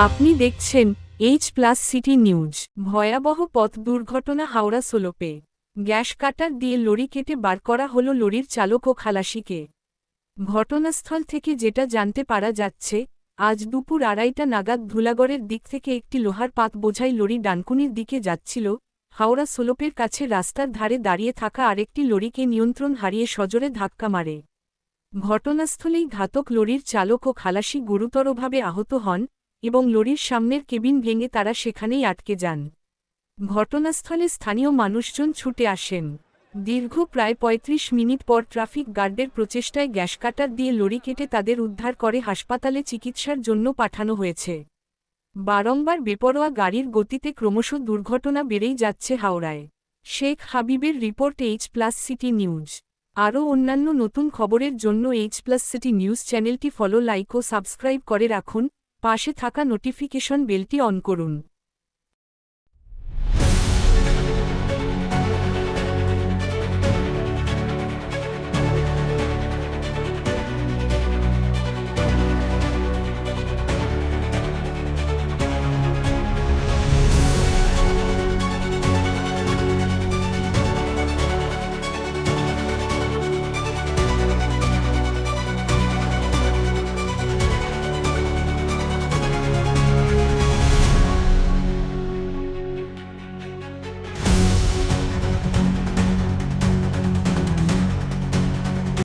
আপনি দেখছেন H plus city news ভয়াবহ পথ দুর্ঘটনা হাওড়া সোলোপে। গ্যাস কাটার দিয়ে লরি কেটে বার করা হল লরির চালক ও খালাসিকে। ঘটনাস্থল থেকে যেটা জানতে পারা যাচ্ছে, আজ দুপুর আড়াইটা নাগাদ ধুলাগড়ের দিক থেকে একটি লোহার পাত বোঝাই লরি ডানকুনির দিকে যাচ্ছিল। হাওড়া সোলোপের কাছে রাস্তার ধারে দাঁড়িয়ে থাকা আরেকটি লরিকে নিয়ন্ত্রণ হারিয়ে সজোরে ধাক্কা মারে। ঘটনাস্থলেই ঘাতক লরির চালক ও খালাসি গুরুতরভাবে আহত হন। এবং লরির সামনের কেবিন ভেঙে তারা সেখানেই আটকে যান। ঘটনাস্থলে স্থানীয় মানুষজন ছুটে আসেন। দীর্ঘ প্রায় ৩৫ মিনিট পর ট্রাফিক গার্ডের প্রচেষ্টায় গ্যাস কাটার দিয়ে লরি কেটে তাদের উদ্ধার করে হাসপাতালে চিকিৎসার জন্য পাঠানো হয়েছে। বারংবার বেপরোয়া গাড়ির গতিতে ক্রমশ দুর্ঘটনা বেড়েই যাচ্ছে হাওড়ায়। শেখ হাবিবের report H plus city news. আরও অন্যান্য নতুন খবরের জন্য এইচ প্লাস সিটি নিউজ চ্যানেলটি ফলো, লাইক ও সাবস্ক্রাইব করে রাখুন। পাশে থাকা নোটিফিকেশন বেলটি অন করুন।